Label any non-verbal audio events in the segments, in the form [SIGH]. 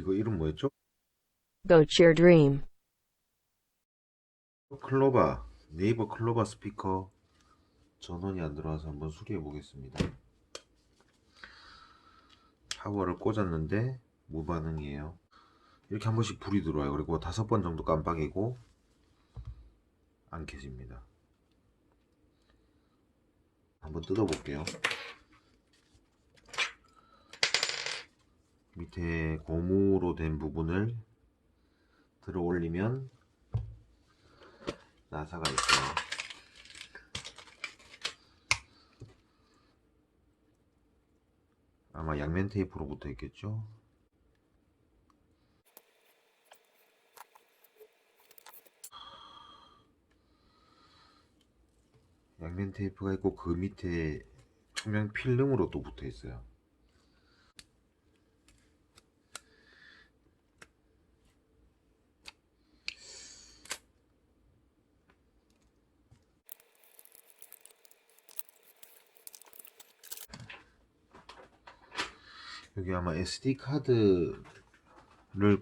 이거 이름 뭐였죠? Goat Your Dream. 클로바 네이버 클로바 스피커 전원이 안 들어와서 한번 수리해 보겠습니다. 파워를 꽂았는데 무반응이에요. 이렇게 한 번씩 불이 들어와요. 그리고 다섯 번 정도 깜빡이고 안 켜집니다. 한번 뜯어볼게요. 밑에 고무로 된 부분을 들어 올리면 나사가 있어요. 아마 양면 테이프로 붙어 있겠죠? 양면 테이프가 있고 그 밑에 투명 필름으로 또 붙어 있어요. 여기 아마 SD 카드를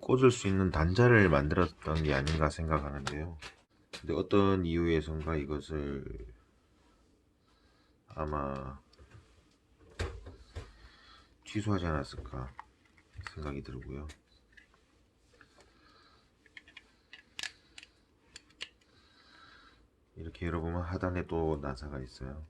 꽂을 수 있는 단자를 만들었던 게 아닌가 생각하는데요. 근데 어떤 이유에선가 이것을 아마 취소하지 않았을까 생각이 들고요. 이렇게 열어보면 하단에 또 나사가 있어요.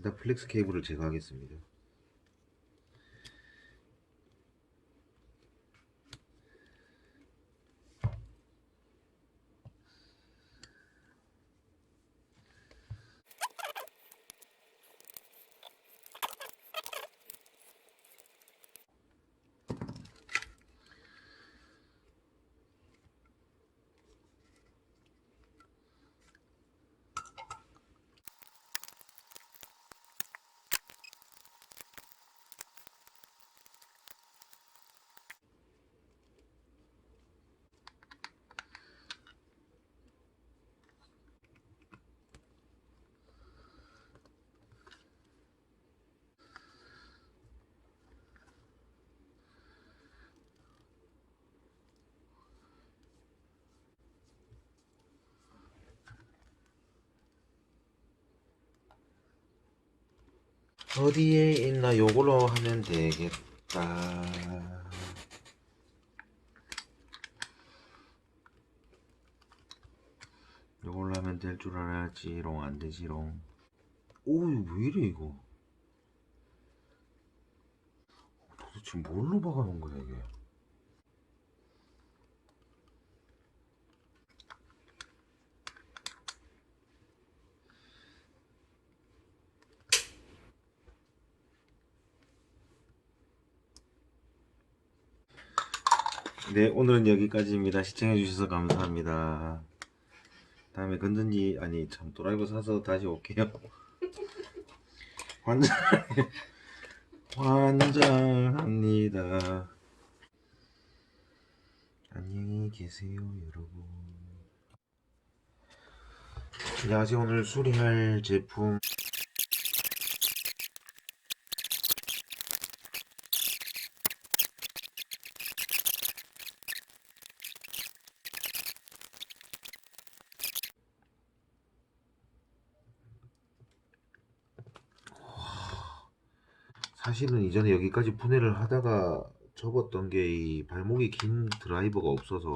일단 플렉스 케이블을 제거하겠습니다. 어디에 있나 요걸로 하면 되겠다. 요걸로 하면 될 줄 알았지롱 안 되지롱. 오, 이거 왜 이래 이거? 도대체 뭘로 박아놓은 거야 이게? 네, 오늘은 여기까지입니다. 시청해주셔서 감사합니다. 다음에 건든지, 아니, 참, 드라이버 사서 다시 올게요. [LAUGHS] 환장, 환장합니다. 안녕히 계세요, 여러분. 안녕하세요. 오늘 수리할 제품. 사실은 이전에 여기까지 분해를 하다가 접었던 게 이 발목이 긴 드라이버가 없어서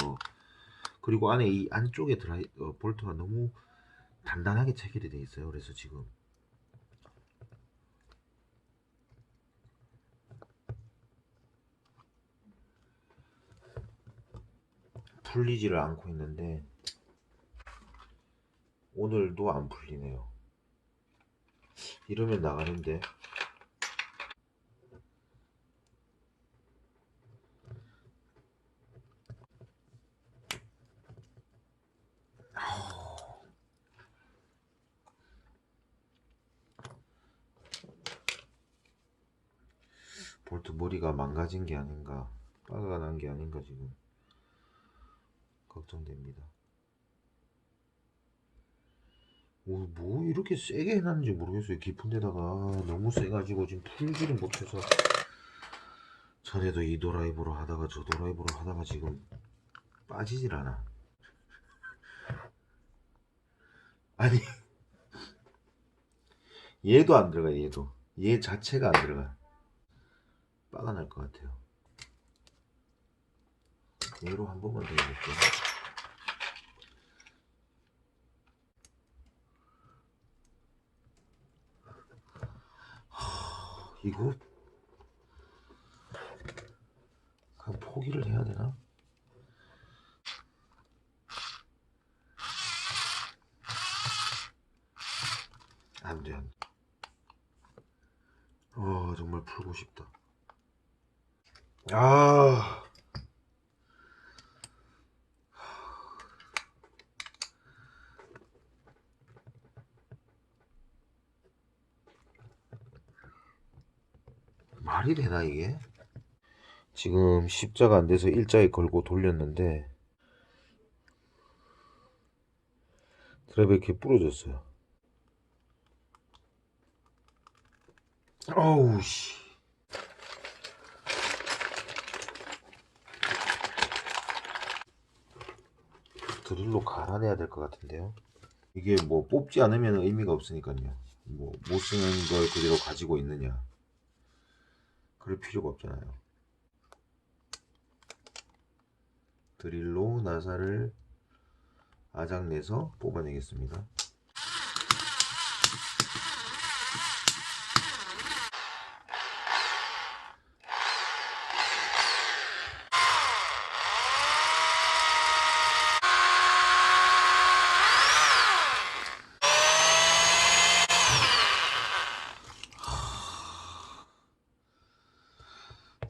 그리고 안에 이 안쪽에 드라이 어, 볼트가 너무 단단하게 체결이 돼 있어요. 그래서 지금 풀리지를 않고 있는데 오늘도 안 풀리네요. 이러면 나가는데 볼트 머리가 망가진 게 아닌가 빠가 난 게 아닌가 지금 걱정됩니다 뭐, 뭐 이렇게 세게 해놨는지 모르겠어요. 깊은 데다가 너무 세가지고 지금 풀지를 못해서 전에도 이 드라이브로 하다가 저 드라이브로 하다가 지금 빠지질 않아. [LAUGHS] 아니 얘도 안 들어가 얘도 얘 자체가 안 들어가. 빠가 날 것 같아요. 얘로 한 번만 더 해볼게요. 이거 그냥 포기를 해야 되나? 안 돼, 안 돼. 어, 정말 풀고 싶다. 아, 말이 되나, 이게? 지금 십자가 안 돼서 일자에 걸고 돌렸는데 드라이브 이렇게 부러졌어요. 어우 씨. 드릴로 갈아내야 될 것 같은데요. 이게 뭐 뽑지 않으면 의미가 없으니까요. 뭐 못 쓰는 걸 그대로 가지고 있느냐. 그럴 필요가 없잖아요. 드릴로 나사를 아작내서 뽑아내겠습니다.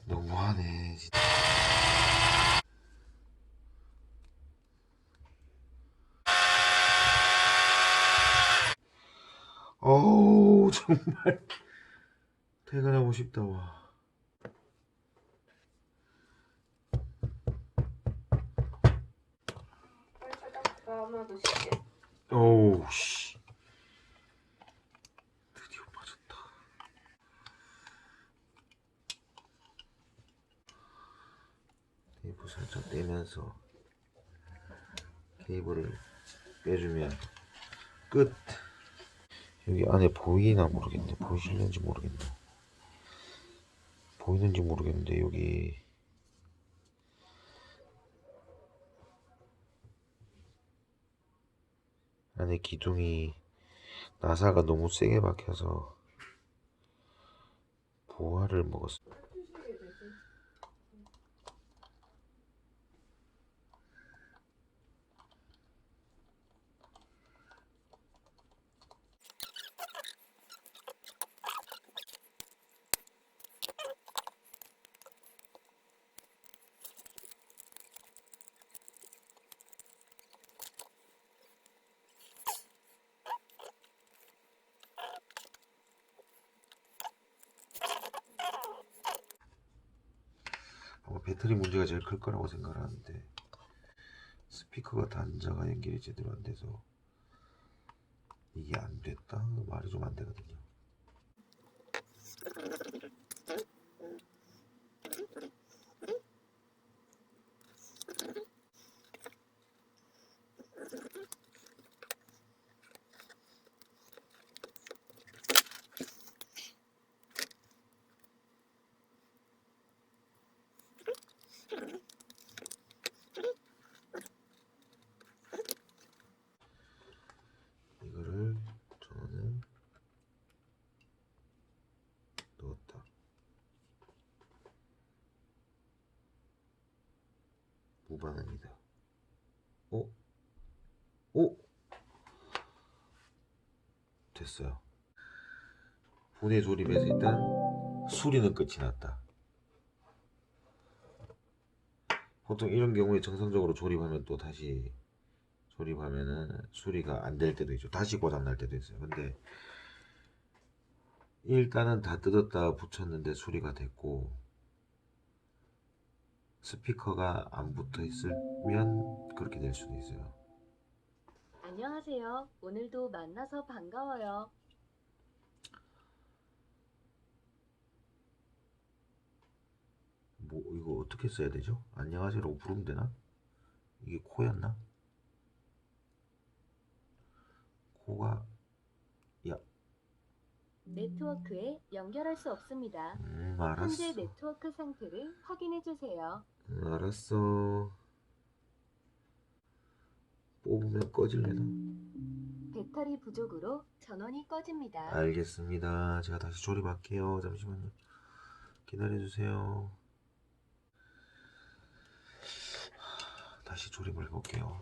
너무하네 진짜. 어우 [LAUGHS] 정말 퇴근하고 싶다 와. 어우 씨. 드디어 빠졌다. 테이프 살짝 떼면서 케이블을 빼주면 끝. 여기 안에 보이나 모르겠네. 보이실는지 모르겠네. 보이는지 모르겠는데 여기 안에 기둥이 나사가 너무 세게 박혀서 부하를 먹었어. 아 배터리 문제가 제일 클 거라고 생각하는데 스피커가 단자가 연결이 제대로 안 돼서 이게 안 됐다 말이 좀 안 되거든요. 5만원이다. 오? 오? 됐어요. 분해 조립에서 일단 수리는 끝이 났다. 보통 이런 경우에 정상적으로 조립하면 또 다시 조립하면은 수리가 안 될 때도 있죠. 다시 고장 날 때도 있어요. 근데 일단은 다 뜯었다 붙였는데 수리가 됐고 스피커가 안 붙어 있으면 그렇게 될 수도 있어요. 안 안녕하세요. 오늘도 만나서 반가워요. 뭐 이거 어떻게 써야 되죠? 안녕하세요라고 부르면 되나? 이게 코였나? 코가 야, 네트워크에 연결할 수 없습니다. 음. 현재 네트워크 상태를 확인해 주세요. 음, 알았어. 뽑으면 꺼질래나? 배터리 부족으로 전원이 꺼집니다. 알겠습니다. 제가 다시 조립할게요. 잠시만요. 기다려주세요. 다시 조립을 해볼게요.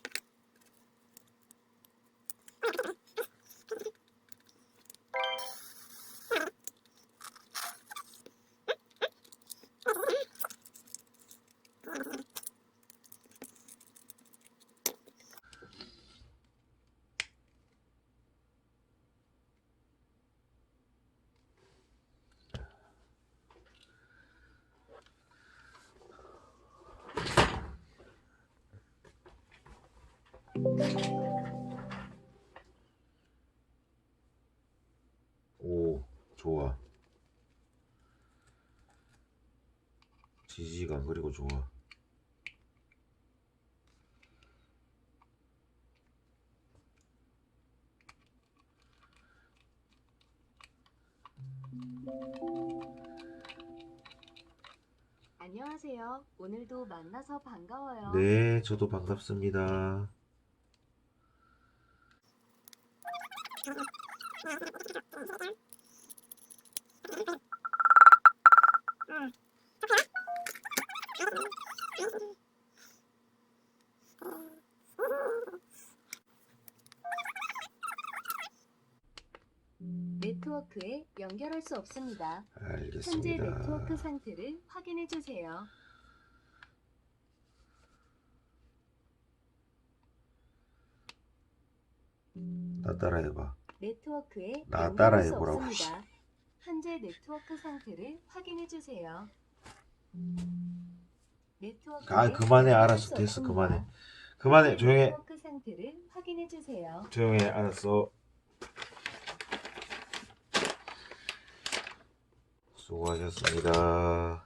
오, 좋아. 지지가 안 그리고 좋아. 안녕하세요. 오늘도 만나서 반가워요. 네, 저도 반갑습니다. 네트워크에 연결할 수 없습니다. 현재 알겠습니다. 네트워크 상태를 확인해 주세요. 나 따라해봐. 네트워크에 나 따라해 수 보라고. 현재 네트워크 상태를 확인해 주세요. 네트워크에 아, 그만해. 알았어. 수 됐어. 그만해. 그만해. 조용해. 네트워크 상태를 확인해 주세요. 조용해. 알았어. 수고하셨습니다.